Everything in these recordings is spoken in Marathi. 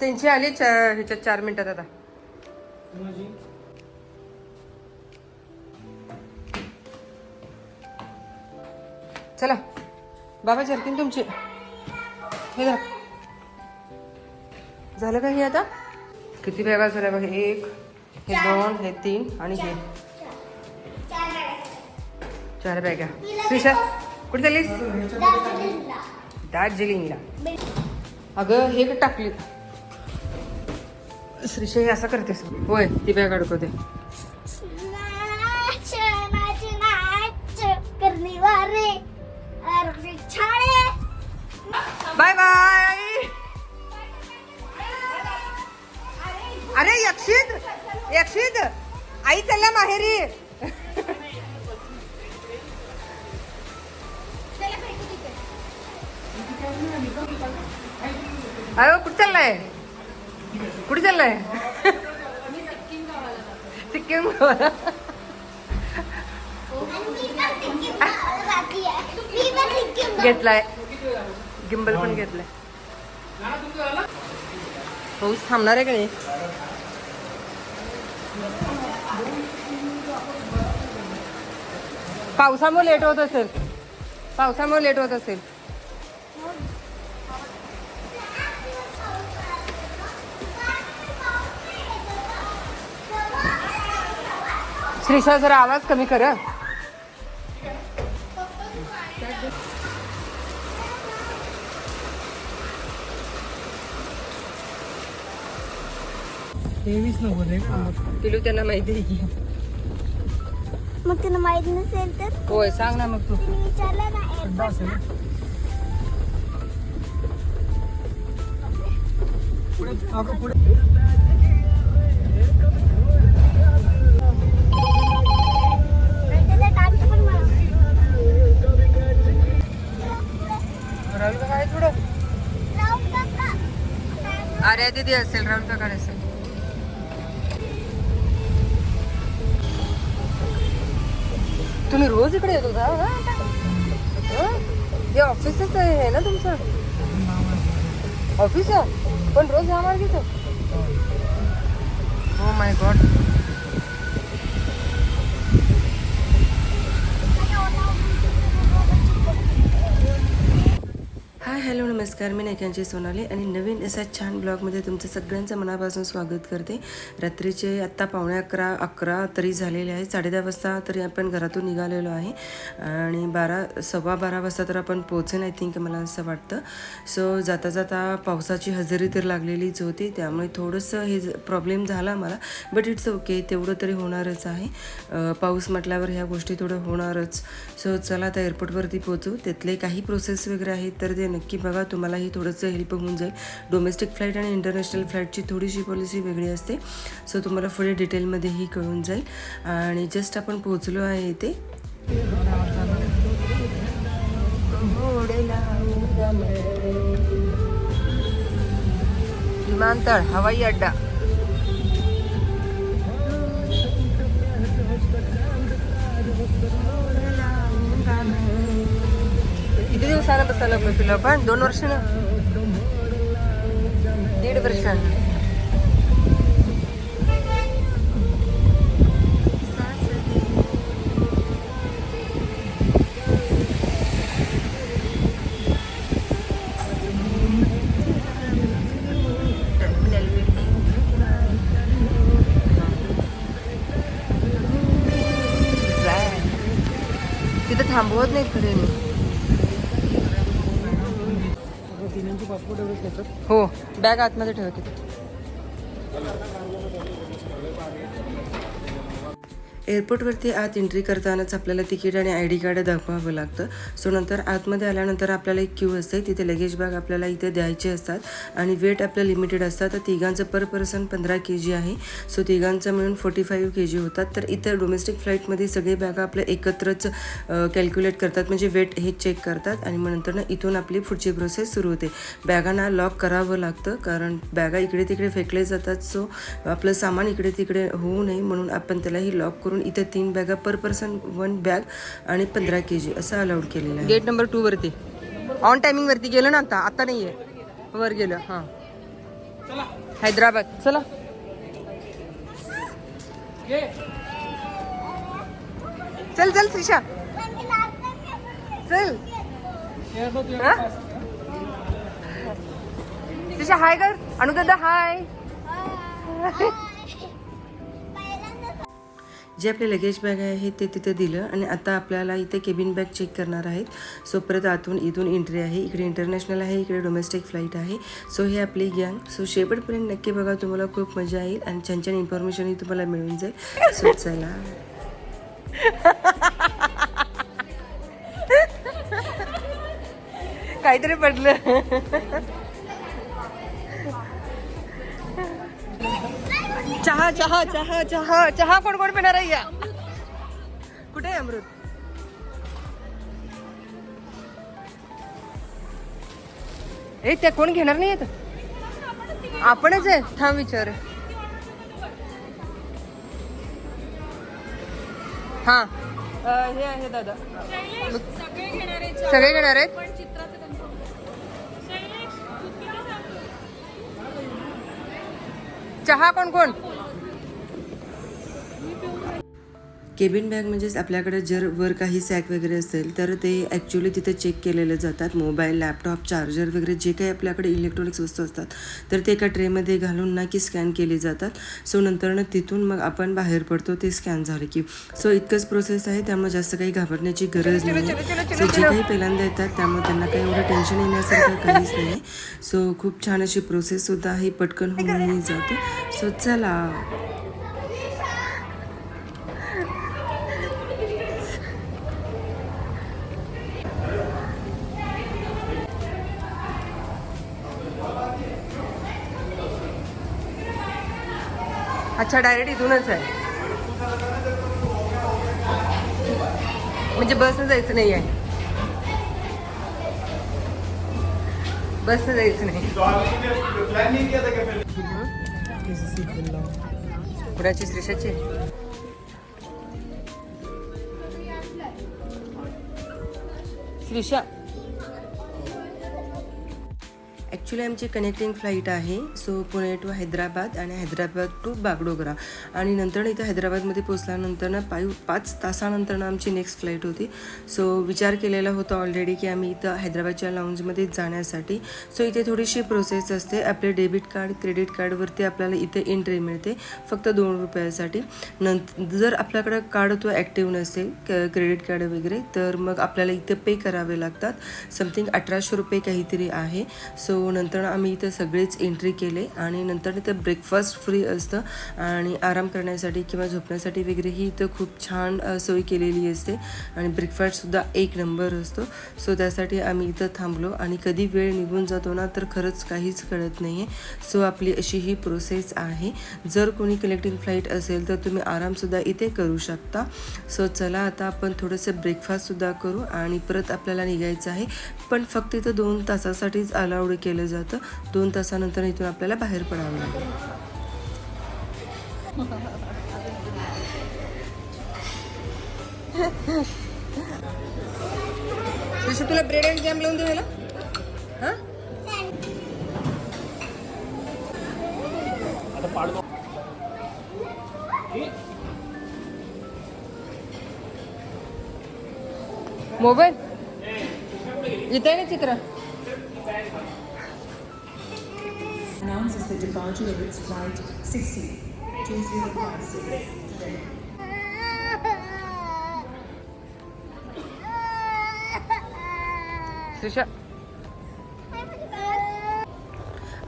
त्यांची आली चा- ह्याच्यात चार मिनिटात आता. चला. बाबा जर्किन तुमची. हे धरा. झालं का हे आता? किती बॅगा झाल्या बघा एक हे दोन हे तीन आणि हे. चार. बॅगा. श्रीषा कुठे चाललीस? दार्जिलिंगला अगं हे का टाकली श्रीषा हे असं करतेस. होय ती बॅग अडकवते बाय बाय अरे यक्षित यक्षित. आई चालल्या माहेरी. अरे कुठे चाललाय? कुठे चाललाय? सिक्कीम घेतलाय. गिंबल पण घेतलाय. पाऊस थांबणार आहे का नाही? पावसामुळे लेट होत असेल. पावसामुळे लेट होत असेल. श्रीषा जरा आवाज कमी कर. तेवीस नव्वद आहे. पिलू त्यांना माहिती आहे. की मग तुला माहीत नसेल तर? होय सांग ना मग तू. विचारलं ना असेल पुढे अगं पुढे. राहुल काका आहे थोडं आर्या दिदी असेल राहुल काका असेल तुम्ही रोज इकडे येत होता? हं? हं? हे ऑफिसच आहे ना तुमचं? ऑफिस आहे? पण रोज ह्या मार्गीच हो. माय गॉड हाय हॅलो नमस्कार. मी नैकांची सोनाली आणि नवीन असा छान ब्लॉगमध्ये तुमचं सगळ्यांचं मनापासून स्वागत करते. रात्रीचे आत्ता पावणे अकरा अकरा तरी झालेले आहे. साडेदहा वाजता तरी आपण घरातून निघालेलो आहे. आणि बारा सव्वा बारा वाजता तर आपण पोहोचेन आय थिंक मला असं वाटतं. सो जाता जाता पावसाची हजेरी तर लागलेलीच होती. त्यामुळे थोडंसं हे प्रॉब्लेम झाला मला. बट इट्स ओके तेवढं तरी होणारच आहे. पाऊस म्हटल्यावर ह्या गोष्टी थोडं होणारच. सो चला आता एअरपोर्टवरती पोहोचू. त्यातले काही प्रोसेस वगैरे आहेत तर ते नक्की बघा तुम्हालाही थोडंसं हेल्प होऊन जाईल. डोमेस्टिक फ्लाईट आणि इंटरनॅशनल फ्लाईटची थोडीशी पॉलिसी वेगळी असते. सो तुम्हाला पुढे डिटेलमध्येही कळून जाईल. आणि जस्ट आपण पोहोचलो आहे इथे. विमानतळ हवाई अड्डा. किती दिवसानं बसायला लागलो तुला पण? दोन वर्ष ना दीड वर्ष तिथं थांबवत नाही खरे तिन्यांची हो. बॅग आतमध्ये ठेवते एअरपोर्टवरती आत एंट्री करतानाच आपल्याला तिकीट आणि आय डी कार्ड दाखवावं लागतं. सो नंतर आतमध्ये आल्यानंतर आपल्याला एक क्यू असते. तिथे लगेज बॅग आपल्याला इथे द्यायचे असतात. आणि वेट आपलं लिमिटेड असतात. तर तिघांचं पर पर्सन पंधरा के जी आहे. सो तिघांचं मिळून फोर्टी फाईव्ह के जी होतात. तर इतर डोमेस्टिक फ्लाईटमध्ये सगळे बॅगा आपल्या एकत्रच कॅल्क्युलेट करतात. म्हणजे वेट हे चेक करतात. आणि मग नंतर ना इथून आपली पुढची प्रोसेस सुरू होते. बॅगांना लॉक करावं लागतं. कारण बॅगा इकडे तिकडे फेकले जातात. सो आपलं सामान इकडे तिकडे होऊ नये. म्हणून आपण त्यालाही लॉक करून इथे तीन बॅगा पर पर्सन वन बॅग आणि पंधरा के जी असं अलाउड केलेलं आहे. गेट नंबर टू वरती. ऑन टायमिंग वरती गेलं ना आता? आता नाही आहे वर गेलं हां. हैदराबाद. चला. चल चल श्रीषा चल? श्रीषा हाय कर अनुदादा हाय जे आपले लगेज बॅग आहे ते तिथे दिलं आणि आता आपल्याला इथे केबिन बॅग चेक करणार आहेत. सो परत आतून इथून एंट्री आहे. इकडे इंटरनॅशनल आहे इकडे डोमेस्टिक फ्लाईट आहे. सो हे आपली गँग सो शेवटपर्यंत नक्की बघा तुम्हाला खूप मजा येईल आणि छान छान इन्फॉर्मेशनही तुम्हाला मिळून जाईल. सो चला. काहीतरी पडलं. चहा चहा चहा चहा चहा कोण कोण पिणार आहे या? कुठे आहे अमृत? ए त्या कोण घेणार नाही येत आपणच आहे. थांब विचार. हा. हे आहे दादा. सगळे घेणार आहेत? चहा कोण कोण? केबिन बॅग म्हणजेच आपल्याकडे जर वर काही सॅक वगैरे असेल तर ते ॲक्च्युली तिथे चेक केलेले जातात. मोबाईल लॅपटॉप चार्जर वगैरे जे काही आपल्याकडे इलेक्ट्रॉनिक्स वस्तू असतात तर ते एका ट्रेमध्ये घालून ना की स्कॅन केले जातात. सो नंतर तिथून मग आपण बाहेर पडतो ते स्कॅन झाले की. सो इतकंच प्रोसेस आहे त्यामुळे जास्त काही घाबरण्याची गरज नाही सो जे काही पहिल्यांदा येतात त्यामुळे त्यांना काही एवढं टेन्शन येण्यासारखं काहीच नाही सो खूप छान अशी प्रोसेससुद्धा आहे पटकन होऊनही जाते. सो चला. अच्छा डायरेक्ट इथूनच आहे. म्हणजे बसनं जायचं नाही आहे बसनं जायचं नाही. कुणाची श्रीषाची. श्रीषा. ॲक्च्युली आमची कनेक्टिंग फ्लाईट आहे. सो पुणे टू हैदराबाद आणि हैदराबाद टू बागडोगरा. आणि नंतर इथं हैदराबादमध्ये पोचल्यानंतर ना पाय पाच तासानंतर ना आमची नेक्स्ट फ्लाईट होती. सो विचार केलेला होता ऑलरेडी की आम्ही इथं हैदराबादच्या लाऊंजमध्ये जाण्यासाठी. सो इथे थोडीशी प्रोसेस असते. आपले डेबिट कार्ड क्रेडिट कार्डवरती आपल्याला इथे एंट्री मिळते. फक्त दोन रुपयासाठी. नंतर जर आपल्याकडं कार्ड तो ॲक्टिव्ह नसेल क्रेडिट कार्ड वगैरे तर मग आपल्याला इथे पे करावे लागतात. समथिंग अठराशे रुपये काहीतरी आहे. सो नंतर आम्ही इथं सगळेच एंट्री केले आणि नंतर इथं ब्रेकफास्ट फ्री असतं आणि आराम करण्यासाठी किंवा झोपण्यासाठी वगैरे ही इथं खूप छान सोय केलेली असते आणि ब्रेकफास्टसुद्धा एक नंबर असतो. सो त्यासाठी आम्ही इथं थांबलो आणि कधी वेळ निघून जातो ना तर खरंच काहीच कळत नाही आहे सो आपली अशी ही प्रोसेस आहे. जर कोणी कलेक्टिंग फ्लाईट असेल तर तुम्ही आरामसुद्धा इथे करू शकता. सो चला आता आपण थोडंसं ब्रेकफास्टसुद्धा करू आणि परत आपल्याला निघायचं आहे. पण फक्त इथं दोन तासासाठीच अलाउड केलं जातं. दोन तासानंतर इथून आपल्याला बाहेर पडावं लागेल. जसं तुला ब्रेड अँड जॅम लावून देऊ ना हां? मोबाईल? येत आहे ना चित्र? announces the departure of its flight 60, 2056 today. Sasha.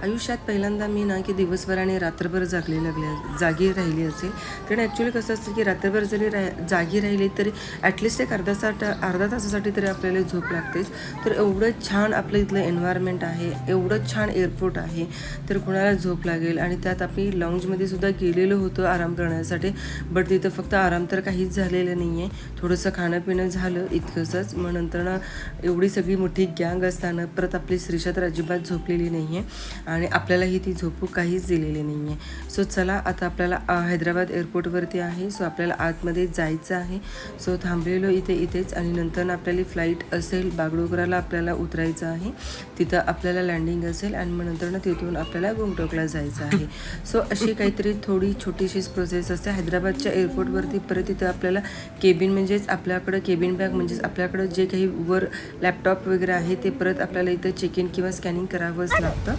आयुष्यात पहिल्यांदा मी ना की दिवसभर आणि रात्रभर जागली लागले जागी राहिली असेल कारण ॲक्च्युली कसं असतं की रात्रभर जरी रा जागी राहिली तरी ॲटलिस्ट एक अर्धा सा अर्धा तासासाठी तरी आपल्याला झोप लागतेच. तर एवढं छान आपलं इथलं एन्व्हायरमेंट आहे एवढं छान एअरपोर्ट आहे तर कुणाला झोप लागेल? आणि त्यात आम्ही लाँजमध्ये सुद्धा गेलेलो होतो आराम करण्यासाठी. बट तिथं फक्त आराम तर काहीच झालेलं नाही आहे थोडंसं खाणं पिणं झालं इतकंसंच. मग नंतर ना एवढी सगळी मोठी गँग असताना परत आपली श्रीषात अजिबात झोपलेली नाही आहे आणि आपल्यालाही ती झोपू काहीच दिलेली नाही आहे सो चला आता आपल्याला हैदराबाद एअरपोर्टवरती आहे. सो आपल्याला आतमध्ये जायचं आहे. सो थांबलेलो इथे इथेच आणि नंतर आपल्याला फ्लाईट असेल बागडोगराला आपल्याला उतरायचं आहे. तिथं आपल्याला लँडिंग असेल आणि मग नंतर ना तिथून आपल्याला गुंगटोकला जायचं आहे. सो अशी काहीतरी थोडी छोटीशीच प्रोसेस असते. हैदराबादच्या एअरपोर्टवरती परत तिथं आपल्याला केबिन म्हणजेच आपल्याकडं केबिन बॅग म्हणजेच आपल्याकडं जे काही वर लॅपटॉप वगैरे आहे ते परत आपल्याला इथं चेक इन किंवा स्कॅनिंग करावंच लागतं.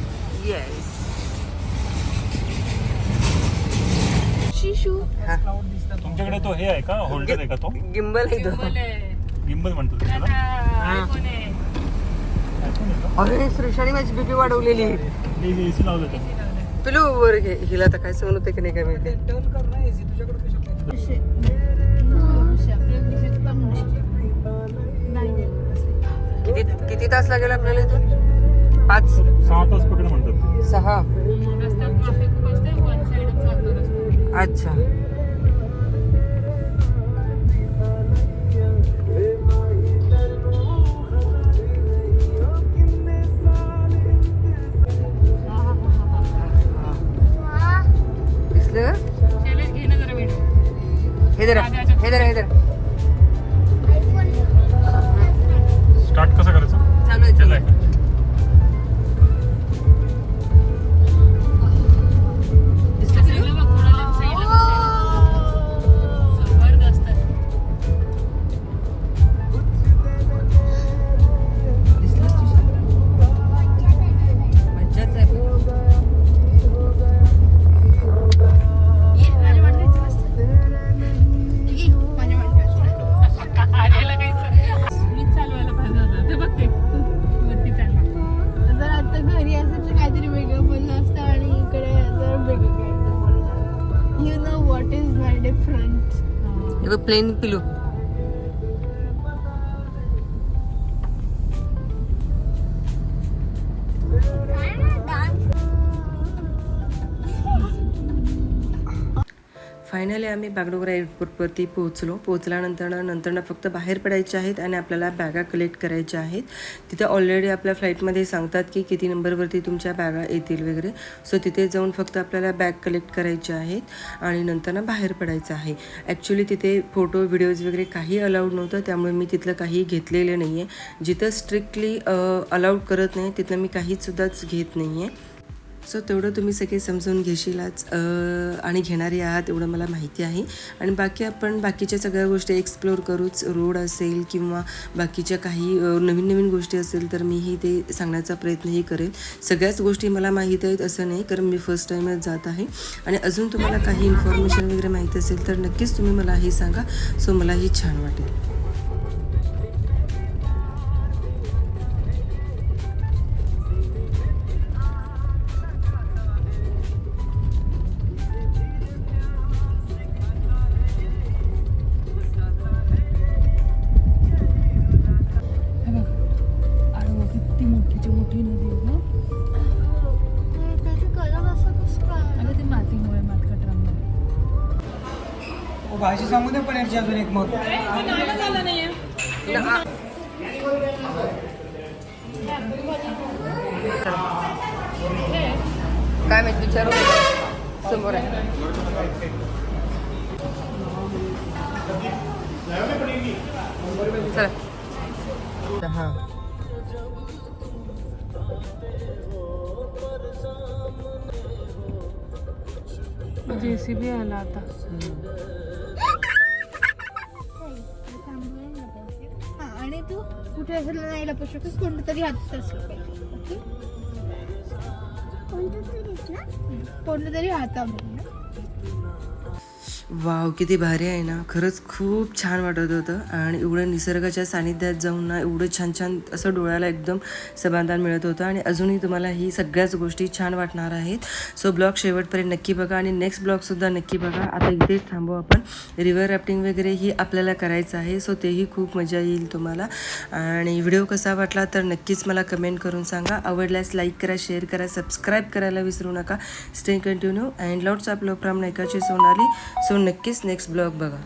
येस शिशू. तुमच्याकडे तो हे आहे का? होल्डर आहे का तो? गिंबल आहे तो. गिंबल म्हणतो? अरे श्रीषाने माझी बीपी वाढवलेली. पिलू वर घे. हिला तर काय सहन होते की नाही काय माहिती? टर्न कर ना एसी तुझ्याकडे कशा काय किती किती तास लागेल आपल्याला इथून? पाच. सहा तास पकड म्हणतात. सहा. अच्छा. ప్లేన్ పిలువు फायनली आम्ही बागडोगरा एअरपोर्टवरती पोहोचलो. पोहोचल्यानंतर नंतर फक्त बाहेर पडायचे आहेत आणि आपल्याला बॅगा कलेक्ट करायच्या आहेत. तिथे ऑलरेडी आपल्या फ्लाईटमध्ये सांगतात की किती नंबरवरती तुमच्या बॅगा येतील वगैरे. सो तिथे जाऊन फक्त आपल्याला बॅग कलेक्ट करायचे आहेत आणि नंतर बाहेर पडायचं आहे. ॲक्च्युली तिथे फोटो व्हिडिओज वगैरे काही अलाउड नव्हतं. त्यामुळे मी तिथलं काही घेतलेलं नाही आहे जिथं स्ट्रिक्टली अलाउड करत नाही तिथलं मी काहीसुद्धाच घेत नाही आहे सो तेवढं तुम्ही सगळे समजून घेशीलच. आणि घेणारे आहात एवढं मला माहिती आहे. आणि बाकी आपण बाकीच्या सगळ्या गोष्टी एक्सप्लोर करूच. रोड असेल किंवा बाकीच्या काही नवीन नवीन गोष्टी असेल तर मीही ते सांगण्याचा प्रयत्नही करेल. सगळ्याच गोष्टी मला माहीत आहेत असं नाही कारण मी फर्स्ट टाईमच जात आहे. आणि अजून तुम्हाला काही इन्फॉर्मेशन वगैरे माहीत असेल तर नक्कीच तुम्ही मला हे सांगा. सो मलाही छान वाटेल. भाजी सांगू दे पनीरची अजून एक मग. काय माहिती विचारू समोर आहे. चला. हां. जेसीबी आला आता. कुठे असेल नाही लपू शकत कोणतं तरी हातात असलं पाहिजे ओके कोणतं तरी हातामध्ये ना वाव किती भारी आहे ना. खरंच खूप छान वाटत होतं. आणि एवढं निसर्गाच्या सानिध्यात जाऊन ना एवढं छान छान असं डोळ्याला एकदम समाधान मिळत होतं. आणि अजूनही तुम्हाला ही सगळ्याच गोष्टी छान वाटणार आहेत. सो ब्लॉग शेवटपर्यंत नक्की बघा आणि नेक्स्ट ब्लॉगसुद्धा नक्की बघा. आता इथेच थांबू आपण. रिव्हर रॅफ्टिंग वगैरे ही आपल्याला करायचं आहे. सो तेही खूप मजा येईल तुम्हाला. आणि व्हिडिओ कसा वाटला तर नक्कीच मला कमेंट करून सांगा. आवडल्यास लाईक करा शेअर करा सबस्क्राईब करायला विसरू नका. स्टे कंटिन्यू अँड लॉट्स आपलं लव फ्रॉम सोनाली सो नक्कीच नेक्स्ट ब्लॉग बघा.